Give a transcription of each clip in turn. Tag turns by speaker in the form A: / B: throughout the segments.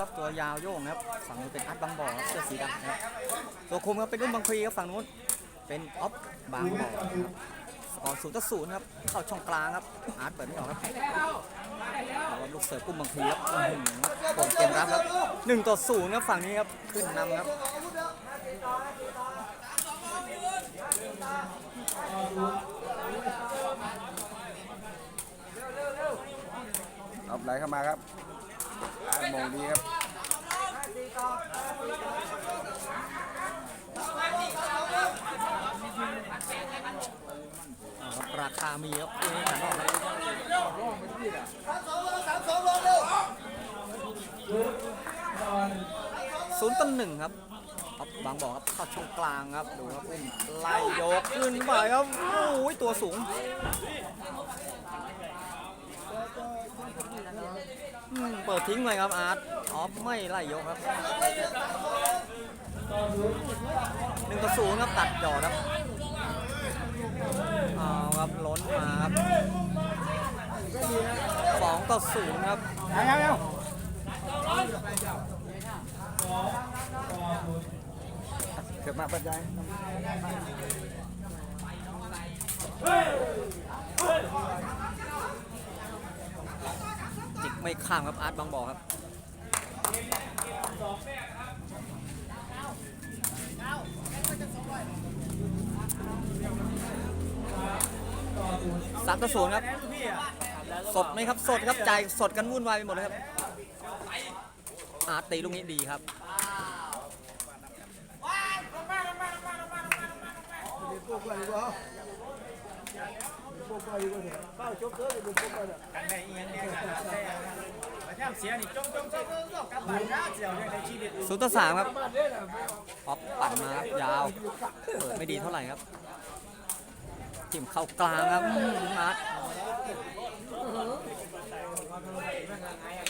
A: ครับตัวยาวโยงนะครับฝั่งนู้นเป็นอัดบางบ่อครับเสื้อสีดำนะครับตัวคุมครับเป็นรุ่นบางพลีครับฝั่งนู้นเป็นออฟบางบ่อครับสกอร์ศูนย์ต่อศูนย์ครับเข้าช่องกลางครับอาร์ตเปิดไม่ออกครับลูกเสิร์ฟกุ้มบางพลีครับอื้อหือโป่งเกมรับครับหนึ่งต่อศูนย์ครับฝั่งนี้ครับขึ้นนำครับ
B: เอาไหลเข้ามาครับ ดีครับ
A: เอาครับราคามีครับเอ้ยขันออกครับศูนย์ต่อหนึ่งครับบางบ่อครับเข้าช่องกลางครับ ดูครับอุ้มไล่ยกขึ้นไปครับโอ้ยตัวสูง อืมเปิดทิ้งเลยครับอาร์ตออฟไม่ไล่ยกครับหนึ่งต่อศูนย์ครับตัดจอครับเอาครับล้นมาครับสองต่อศูนย์ครับ
B: เอาเอาเกิดมาปัจจัย
A: จิก ไม่ข้ามครับอาร์ตบางบ่อครับสามต่อศูนย์ครับ สดไหมครับ สดครับใจายสดกันวุ่นวายไปหมดเลยครับ อาร์ตตีลูกนี้ดีครับ
C: ในเอียงเนี่ยแต่ประ เสียนี่จงจงจงจงกลับบ้านนะเสียวในชีวิต
A: ศูนย์ต่อสามครับออฟปั่นมาครับยาวเปิดไม่ดีเท่าไหร่ครับจิ้มเข้ากลางครับมาร์ต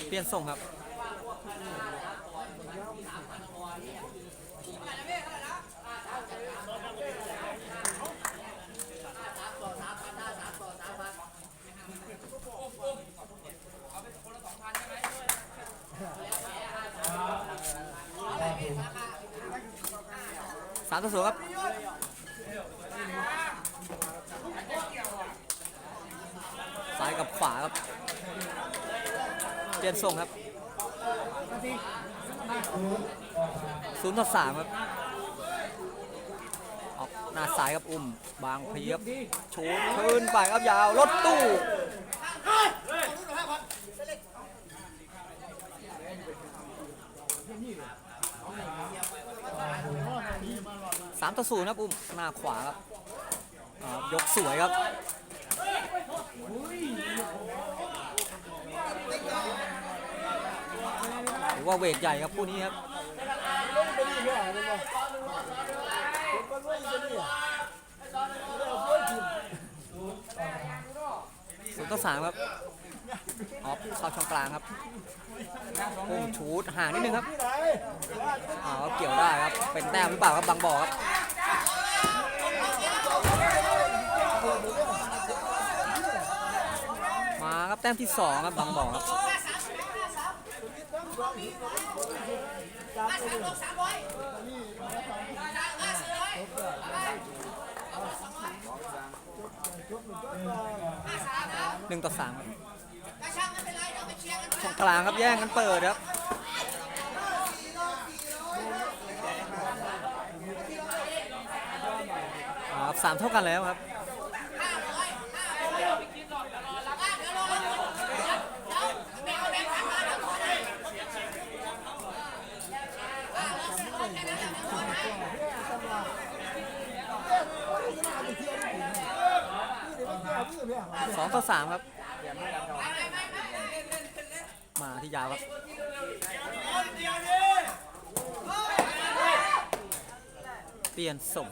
A: เปลี่ยนส่งครับ สามต่อศูนย์ครับซ้ายกับขวาครับเปลี่ยนส่งครับศูนย์ต่อสามครับ ออกหน้าซ้ายครับอุ้ม บางพลีครับชูขึ้นไปครับยาว รถตู้ สาม ต่อศูนย์ครับอุ้มหน้าขวาครับยกสวยครับหรือว่าเวทใหญ่ครับคู่นี้ครับศูนย์ต่อสามครับออฟเข้าช่องกลางครับพุ่งชูดห่างนิดนึงครับอ๋อเกี่ยวได้ครับ เป็นแต้มหรือเปล่าครับบางบ่อครับ มาครับแต้มที่สองครับบางบ่อครับหนึ่งต่อสามครับช่องกลางครับแย่งกันเปิดครับอ่าครับสามเท่ากันแล้วครับ สองต่อสามครับ มาที่ยาวครับเปลี่ยนส่ง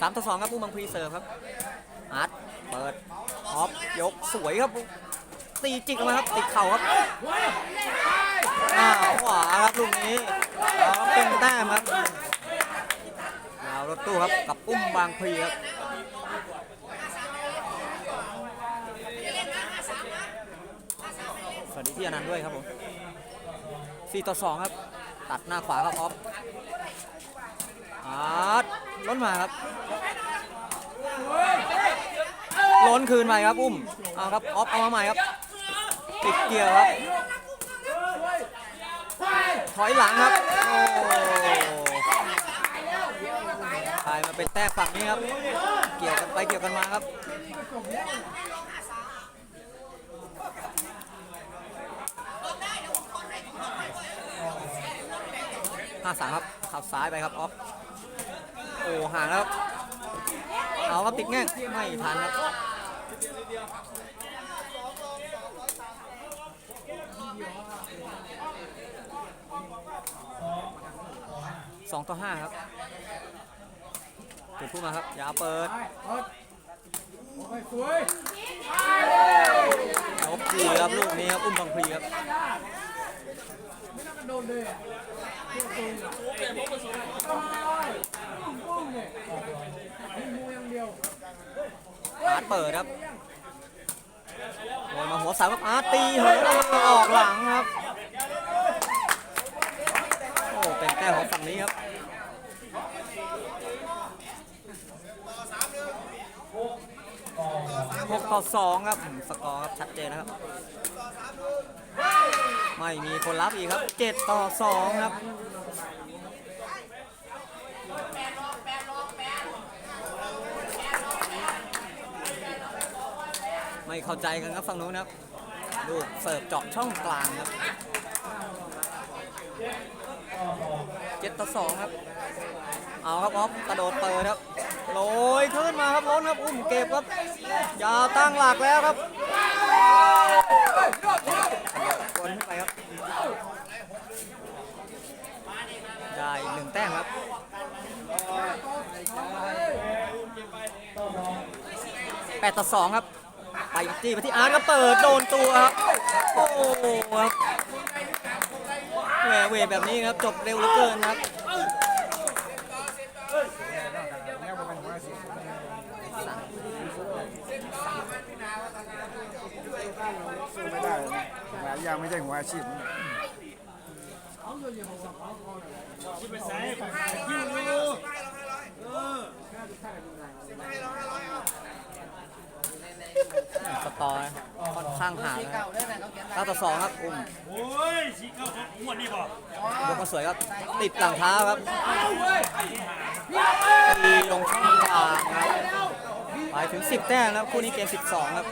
A: สามต่อสองครับผู้บังพีเซิร์ฟครับอาร์ตเปิด ยกสวยครับ ตีจิกออกมาครับติดเข่าครับหน้าขวาครับลูกนี้เอาครับเป็นแต้มครับยาวรถตู้ครับกับอุ้มบางพลีครับสวัสดีพี่อนันต์ด้วยครับผม4ต่อ2ครับ ตัดหน้าขวาครับออฟอาร์ตล้นมาครับ ล้นคืนใหม่ครับอุ้มเอาครับออฟเอามาใหม่ครับติดเกี่ยวครับถอยหลังครับโอ้ตายมาเป็นแต้มฝั่งนี้ครับ เกี่ยวกันไปเกี่ยวกันมาครับห้าสามครับขับซ้ายไปครับออฟโอ้ห่างแล้ว เอาครับติดแง่งไม่ทันครับสองต่อห้าครับถูกพูดมาครับ อย่าเปิดยกดีครับลูกนี้ครับ อุ้มบางพลีครับ อาร์ตเปิดครับโอยมาหัวเสามครับอาร์ตตีเหินออกหลังครับ โอ้เป็นแต้มของฝั่งนี้ครับหกต่อสองครับ สกอร์ครับชัดเจนนะครับ ไม่มีคนรับอีกครับเจ็ดต่อสองครับไม่เข้าใจกันครับฝั่งนู้นครับลูกเสิร์ฟเจาะช่องกลางครับเจ็ดต่อสองครับ เอาครับออฟกระโดดเปิดครับ โรยขึ้นมาครับล้นครับ อุ้มเก็บครับ อย่าตั้งหลักแล้วครับ 8 ต่อ 2 ครับ ไปจี้ไปที่อาร์ตครับเปิดโดนตัวครับ โอ้โหครับแหวเวแบบนี้ครับจบเร็วเหลือเกินครับ
B: แย่หลายอย่างไม่ใช่หัวอาชีพที่เป็น
A: สายของยู ตอร์ค่อนข้างห่างนะครับเก้าต่อสองครับอุ้ม
D: โอ้ยสีเก้าของอ้วนนี่บอก
A: ยกมาสวยครับ ติดหลังเท้าครับตีลงช่องกลางครับไปถึง 10 แต้มแล้วคู่นี้เกม 12 ครับ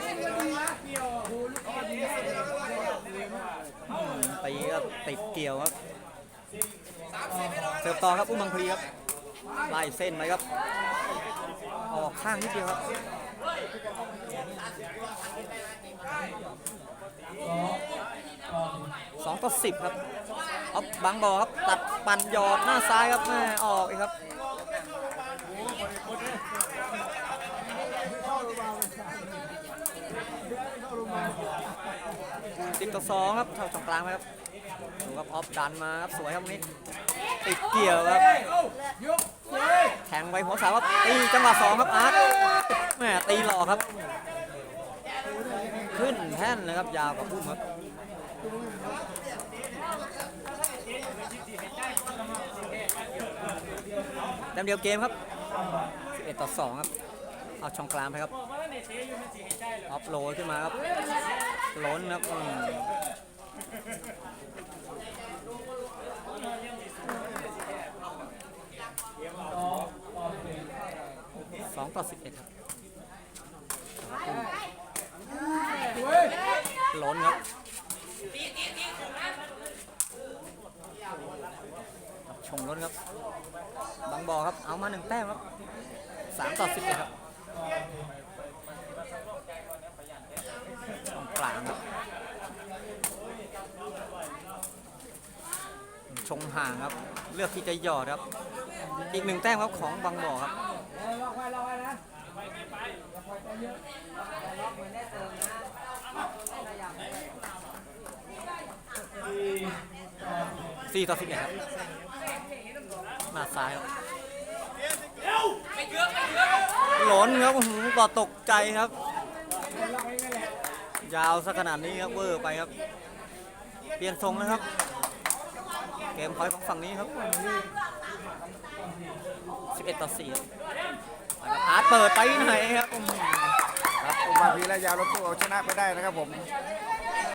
A: อืมตีครับติดเกี่ยวครับเสิร์ฟต่อครับอุ้มบางพลีครับไล่เส้นไหมครับออกข้างนิดเดียวครับ สองต่อสิบครับเอาบังบอครับ ตัดปั่นหยอดหน้าซ้ายครับแม่ออกอีกครับสิบต่อสองครับเข้าช่องกลางไปครับดูครับออฟดันมาครับสวยครับนี้ติดเกี่ยวครับแทงไปหัวเสาครับตีจังหวะสองครับอาร์ต แม่ตีหล่อครับ ขึ้นแท่นเลยครับยาวกว่าพุ่มครับแต้มเดียวเกมครับ 11 ต่อ 2 ครับ เอาช่องกลางไปครับออฟโหลดขึ้นมาครับ ล้นครับสองต่อสิบเอ็ดครับ ล้นครับชงล้นครับ บางบอครับ เอามาหนึ่งแต้มครับสามต่อสิบเอ็ดครับตรงกลางครับชงห่างครับ เลือกที่จะหยอดครับ อีกหนึ่งแต้มครับของบางบ่อครับ สี่ต่อสิบเอ็ดครับหน้าซ้ายครับหล่นครับหือต่อตกใจครับ ยาวสักขนาดนี้ครับเวอร์ไปครับ เปลี่ยนทรงนะครับ เกมพอยต์ของฝั่งนี้ครับ 11 ต่อ4ครับ อาร์ตเปิดไปไหนครับผม
B: ครับอุมาพีระยาวรถตู้เอาชนะไปได้นะครับผม